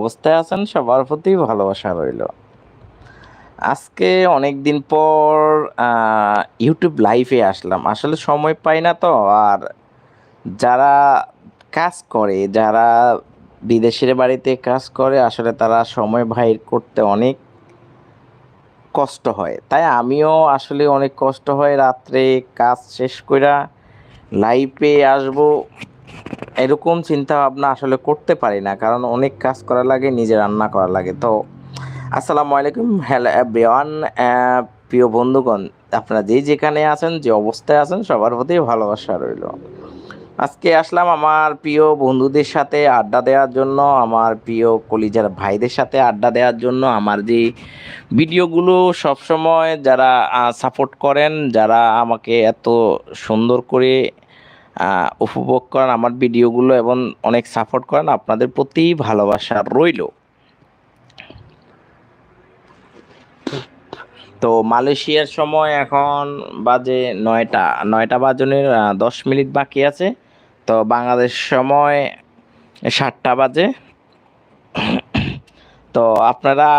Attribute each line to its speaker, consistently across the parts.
Speaker 1: অবস্থায় আছেন, সবার প্রতি ভালোবাসা রইল। আজকে অনেক দিন পর ইউটিউব লাইভে আসলাম। আসলে সময় পাই না তো, আর যারা কাজ করে, যারা বিদেশের বাড়িতে কাজ করে, আসলে তারা সময় বাইর করতে অনেক কষ্ট হয়। তাই আমিও আসলে অনেক কষ্ট হয় রাত্রে কাজ শেষ কইরা লাইভে আসব। এরকম চিন্তা ভাবনা আসলে করতে পারি না, কারণ অনেক কাজ করা লাগে, নিজে রান্না করা লাগে। তো আসসালামু আলাইকুম, হ্যালো এভরিওয়ান প্রিয় বন্ধুগণ, আপনারা যে যেখানে আছেন, যে অবস্থায় আছেন, সবার প্রতি ভালোবাসা রইল। আজকে আসলাম আমার প্রিয় বন্ধুদের সাথে আড্ডা দেওয়ার জন্য, আমার প্রিয় কলিজার ভাইদের সাথে আড্ডা দেওয়ার জন্য। আমার যে ভিডিওগুলো সবসময় যারা সাপোর্ট করেন, যারা আমাকে এত সুন্দর করে উপভোগ করেন আমার ভিডিওগুলো এবং অনেক সাপোর্ট করেন আপনাদের প্রতি ভালোবাসা রইল। তো মালয়েশিয়ার সময় এখন বাজে নয়টা নয়টা বাজনের দশ মিনিট বাকি আছে। তো বাংলাদেশ সময় সাতটা বাজে। তো আপনারা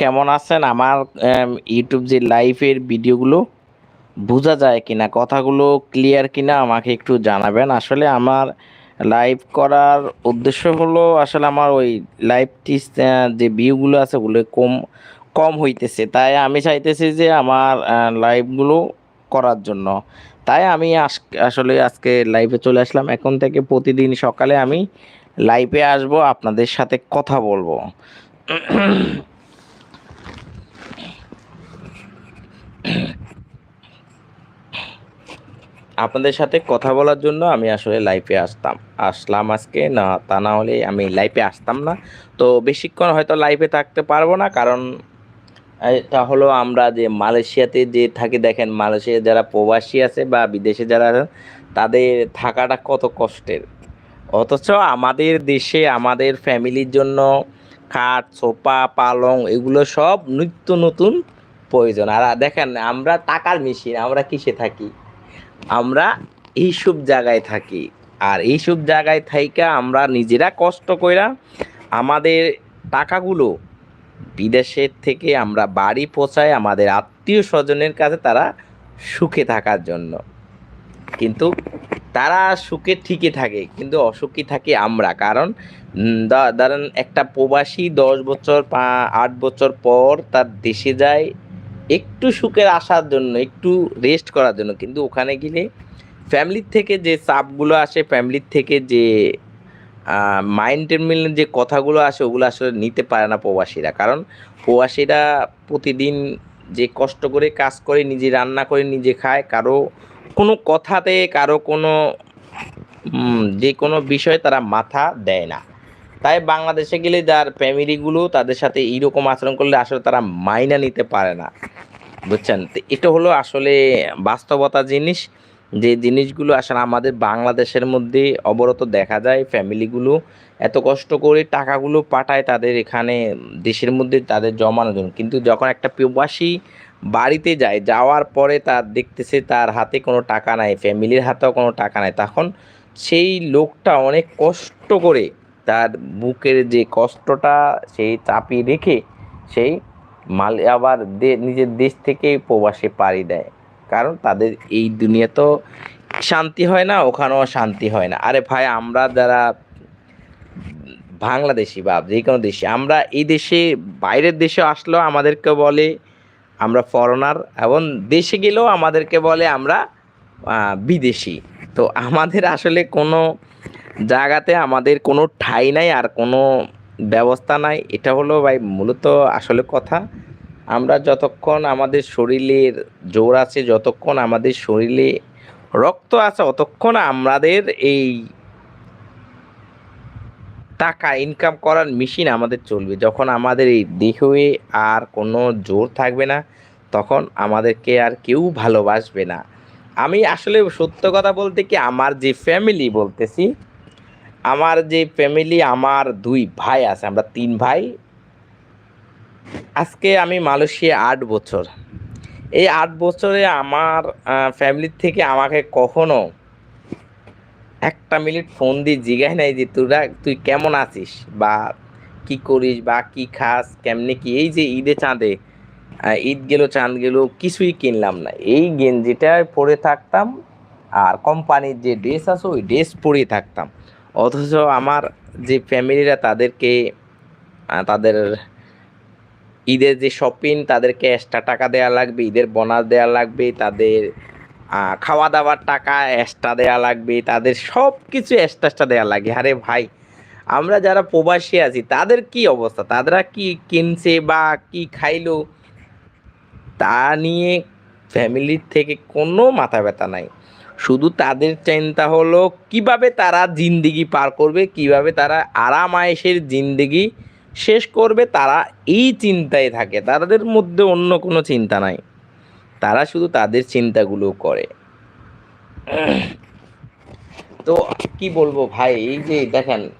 Speaker 1: কেমন আছেন? আমার ইউটিউব যে লাইভের ভিডিওগুলো বোঝা যায় কিনা, কথাগুলো ক্লিয়ার কিনা আমাকে একটু জানাবেন। আসলে আমার লাইভ করার উদ্দেশ্য হলো আসলে আমার ওই লাইভটি যে ভিউগুলো আছে ওগুলো কম কম হইতেছে। তাই আমি চাইতেছি যে আমার লাইভগুলো করার জন্য। তাই আমি আস- আসলে আজকে লাইভে চলে আসলাম। এখন থেকে প্রতিদিন সকালে আমি লাইভে আসব, আপনাদের সাথে কথা বলব। আপনাদের সাথে কথা বলার জন্য আমি আসলে লাইফে আসতাম। আসলাম আজকে, না, তা না হলে আমি লাইফে আসতাম না। তো বেশিক্ষণ হয়তো লাইফে থাকতে পারব না, কারণ এটা হলো আমরা যে মালয়েশিয়াতে যে থাকি, দেখেন মালয়েশিয়া যারা প্রবাসী আছে বা বিদেশে যারা আছেন, তাদের থাকাটা কত কষ্টের। অথচ আমাদের দেশে আমাদের ফ্যামিলির জন্য খাট, সোফা, পালং এগুলো সব নিত্য নতুন প্রয়োজন। আর দেখেন, আমরা টাকার মেশিন, আমরা কিসে থাকি? আমরা এইসব জায়গায় থাকি। আর এইসব জায়গায় থাইকা আমরা নিজেরা কষ্ট কইরা আমাদের টাকাগুলো বিদেশের থেকে আমরা বাড়ি পৌঁছাই আমাদের আত্মীয় স্বজনের কাছে তারা সুখে থাকার জন্য। কিন্তু তারা সুখে ঠিকই থাকে, কিন্তু অসুখী থাকি আমরা। কারণ ধরেন একটা প্রবাসী দশ বছর পা- আট বছর পর তার দেশে যায় একটু সুখের আসার জন্য, একটু রেস্ট করার জন্য, কিন্তু ওখানে গেলে ফ্যামিলির থেকে যে চাপগুলো আসে ফ্যামিলির থেকে যে মাইন্ডের মিলে যে কথাগুলো আসে, ওগুলো আসলে নিতে পারে না প্রবাসীরা। কারণ প্রবাসীরা প্রতিদিন যে কষ্ট করে কাজ করে, নিজে রান্না করে, নিজে খায়, কারও কোনো কথাতে, কারও কোনো যে কোনো বিষয়ে তারা মাথা দেয় না। তাই বাংলাদেশে গেলে যার ফ্যামিলিগুলো তাদের সাথে এইরকম আচরণ করলে আসলে তারা মাইনা নিতে পারে না। বুঝছেন? এটা হলো আসলে বাস্তবতা জিনিস। যে জিনিসগুলো আসলে আমাদের বাংলাদেশের মধ্যে অবরত দেখা যায়, ফ্যামিলিগুলো এত কষ্ট করে টাকাগুলো পাঠায় তাদের এখানে দেশের মধ্যে তাদের জমানোর জন্য। কিন্তু যখন একটা প্রবাসী বাড়িতে যায়, যাওয়ার পরে তার দেখতেছে তার হাতে কোনো টাকা নাই, ফ্যামিলির হাতেও কোনো টাকা নাই, তখন সেই লোকটা অনেক কষ্ট করে তার বুকের যে কষ্টটা সেই চাপিয়ে রেখে সেই মাল আবার নিজের দেশ থেকে প্রবাসে পাড়ি দেয়। কারণ তাদের এই দুনিয়া তো শান্তি হয় না, ওখানেও শান্তি হয় না। আরে ভাই, আমরা যারা বাংলাদেশি বা যে কোনো দেশে, আমরা এই দেশে, বাইরের দেশে আসলেও আমাদেরকে বলে আমরা ফরেনার এবং দেশে গেলেও আমাদেরকে বলে আমরা বিদেশি। তো আমাদের আসলে কোনো জায়গাতে আমাদের কোনো ঠাঁই নাই আর কোনো ব্যবস্থা নাই। এটা হলো ভাই মূলত আসলে কথা। আমরা যতক্ষণ আমাদের শরীরের জোর আছে, যতক্ষণ আমাদের শরীরে রক্ত আছে, অতক্ষণ আমাদের এই টাকা ইনকাম করার মেশিন আমাদের চলবে। যখন আমাদের এই দেহে আর কোনো জোর থাকবে না, তখন আমাদেরকে আর কেউ ভালোবাসবে না। আমি আসলে সত্য কথা বলতে কি, আমার যে ফ্যামিলি বলতেছি আমার যে ফ্যামিলি আমার দুই ভাই আছে, আমরা তিন ভাই। আজকে আমি মালয়েশিয়া আট বছর। এই আট বছরে আমার ফ্যামিলির থেকে আমাকে কখনো একটা মিনিট ফোন দিয়ে জিজ্ঞাসা নাই যে তোরা তুই কেমন আছিস? বা কি করিস? বা কি খাস? কেমনে কি? এই যে ঈদে চাঁদে ঈদ গেল, চাঁদ গেল, কিছুই কিনলাম না। এই গেঞ্জিটা পরে থাকতাম, আর কোম্পানির যে ড্রেস আছে, ওই ড্রেস পরেই থাকতাম। অথচ আমার যে ফ্যামিলিরা তাদেরকে তাদের ঈদের যে শপিং তাদেরকে এক্সট্রা টাকা দেওয়া লাগবে, ঈদের বোনাস দেওয়া লাগবে, তাদের খাওয়া দাওয়ার টাকা এক্সট্রা দেওয়া লাগবে, তাদের সব কিছু এক্সট্রা এক্সট্রা দেওয়া লাগে। আরে ভাই, আমরা যারা প্রবাসী আছি, তাদের কি অবস্থা? তারা কি কিনছে বা কি খাইলো? তা নিয়ে ফ্যামিলির থেকে কোনো মাথা ব্যথা নাই। শুধু তাদের চিন্তা হলো কীভাবে তারা জিন্দিগি পার করবে, কীভাবে তারা আরাম আয়েসের জিন্দিগি শেষ করবে, তারা এই চিন্তায় থাকে। তাদের মধ্যে অন্য কোনো চিন্তা নাই। তারা শুধু তাদের চিন্তাগুলো করে। তো কি বলব ভাই, এই যে দেখেন,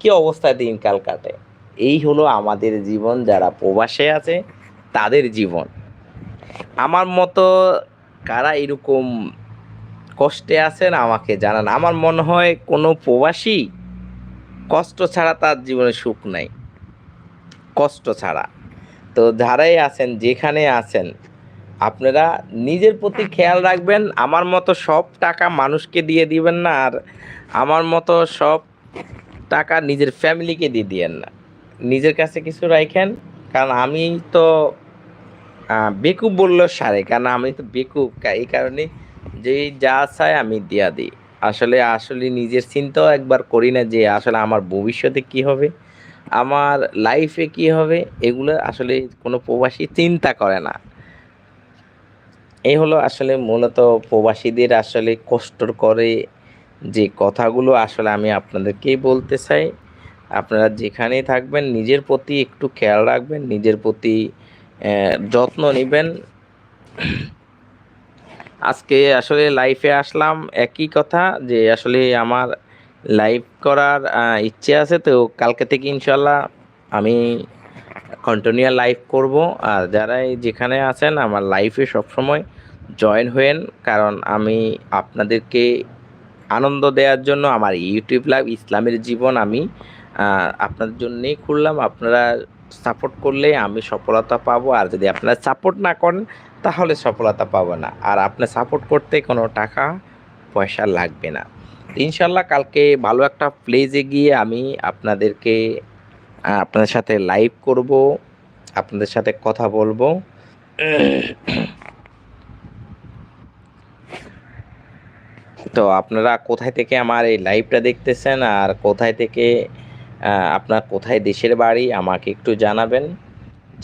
Speaker 1: কি অবস্থায় দিনকাল কাটে। এই হলো আমাদের জীবন, যারা প্রবাসে আছে, তাদের জীবন। আমার মতো কারা এরকম কষ্টে আছেন, আমাকে জানান। আমার মনে হয় কোনো প্রবাসী কষ্ট ছাড়া তার জীবনে সুখ নাই। কষ্ট ছাড়া। তো যারাই আছেন, যেখানে আছেন, আপনারা নিজের প্রতি খেয়াল রাখবেন, আমার মতো সব টাকা মানুষকে দিয়ে দিবেন না, আর আমার মতো সব টাকা নিজের ফ্যামিলিকে দিয়ে দিয়েন না। নিজের কাছে কিছু রাখেন কারণ আমি তো বেকুব বলল সারে, কারণ আমি তো বেকুব, এই কারণে যে যা চাই আমি দিয়া দিই। আসলে আসলে নিজের চিন্তাও একবার করি না যে আসলে আমার ভবিষ্যতে কি হবে, আমার লাইফে কি হবে, এগুলো আসলে কোনো প্রবাসী চিন্তা করে না। এই হলো আসলে মূলত প্রবাসীদের আসলে কষ্ট করে যে কথাগুলো আসলে আমি আপনাদেরকেই বলতে চাই। আপনারা যেখানেই থাকবেন, নিজের প্রতি একটু খেয়াল রাখবেন, নিজের প্রতি যত্ন নেবেন। আজকে আসলে লাইফে আসলাম একই কথা যে আসলে আমার লাইভ করার ইচ্ছে আছে তো কালকে থেকে ইনশাল্লাহ আমি কন্টিনিউ লাইভ করব। আর যারাই যেখানে আছেন, আমার লাইফে সবসময় জয়েন হয়েন। কারণ আমি আপনাদেরকে আনন্দ দেওয়ার জন্য আমার ইউটিউব লাইভ ইসলামের জীবন আমি আপনাদের জন্যেই খুললাম। আপনারা সাপোর্ট করলে আমি সফলতা পাবো। আর যদি আপনারা সাপোর্ট না করেন, তাহলে সফলতা পাবো না। আর আপনি সাপোর্ট করতে কোনো টাকা, পয়সা লাগবে না। ইনশাল্লাহ কালকে ভালো একটা প্লেজে গিয়ে আমি আপনাদেরকে আপনাদের সাথে লাইভ করব, আপনাদের সাথে কথা বলব। তো আপনারা কোথায় থেকে আমার এই লাইভটা দেখতেছেন? আর কোথায় থেকে আপনার কোথায় দেশের বাড়ি, আমাকে একটু জানাবেন।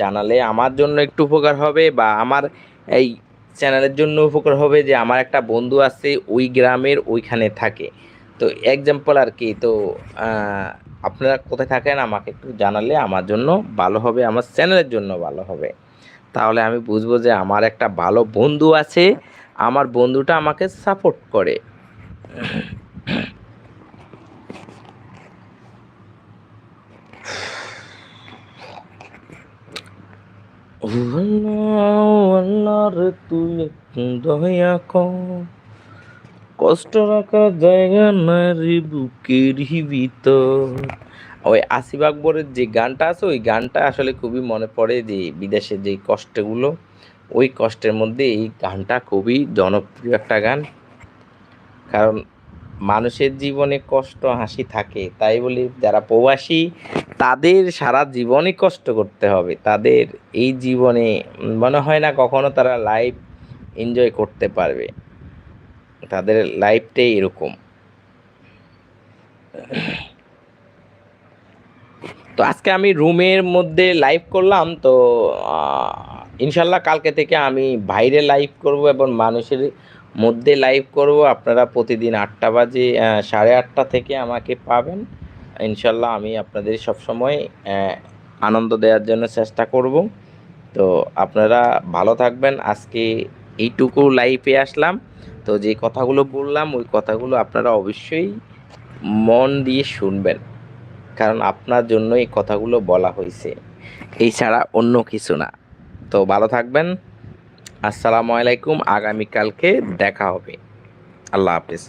Speaker 1: জানালে আমার জন্য একটু উপকার হবে বা আমার এই চ্যানেলের জন্য উপকার হবে যে আমার একটা বন্ধু আছে, ওই গ্রামের ওইখানে থাকে। তো এক্সাম্পল আর কি, তো আপনারা কোথায় থাকেন আমাকে একটু জানালে আমার জন্য ভালো হবে, আমার চ্যানেলের জন্য ভালো হবে। তাহলে আমি বুঝব যে আমার একটা ভালো বন্ধু আছে, আমার বন্ধুটা আমাকে সাপোর্ট করে। ও আল্লাহ, ও আল্লাহ রে তুই কষ্ট রাখার জায়গা ওই আসিফ আকবরের যে গানটা আছে ওই গানটা আসলে খুবই মনে পড়ে যে বিদেশের যে কষ্টগুলো ওই কষ্টের মধ্যে এই গানটা খুবই জনপ্রিয় একটা গান। কারণ মানুষের জীবনে কষ্ট, হাসি থাকে। তাই বলি, যারা প্রবাসী, তাদের সারা জীবনে কষ্ট করতে হবে। তাদের এই জীবনে মনে হয় না কখনো তারা লাইফ এনজয় করতে পারবে। তাদের লাইফটাই এরকম। তো আজকে আমি রুমের মধ্যে লাইভ করলাম। তো ইনশাল্লাহ কালকে থেকে আমি বাইরে লাইভ করব এবং মানুষের মধ্যে লাইভ করব, আপনারা প্রতিদিন আটটা বাজে সাড়ে আটটা থেকে আমাকে পাবেন। ইনশাল্লাহ আমি আপনাদের সবসময় আনন্দ দেওয়ার জন্য চেষ্টা করব। তো আপনারা ভালো থাকবেন। আজকে এইটুকু লাইভে আসলাম। তো যে কথাগুলো বললাম, ওই কথাগুলো আপনারা অবশ্যই মন দিয়ে শুনবেন। কারণ আপনার জন্য এই কথাগুলো বলা হয়েছে। এই ছাড়া অন্য কিছু না। তো ভালো থাকবেন। আসসালামু আলাইকুম আগামীকালকে দেখা হবে। আল্লাহ হাফিজ।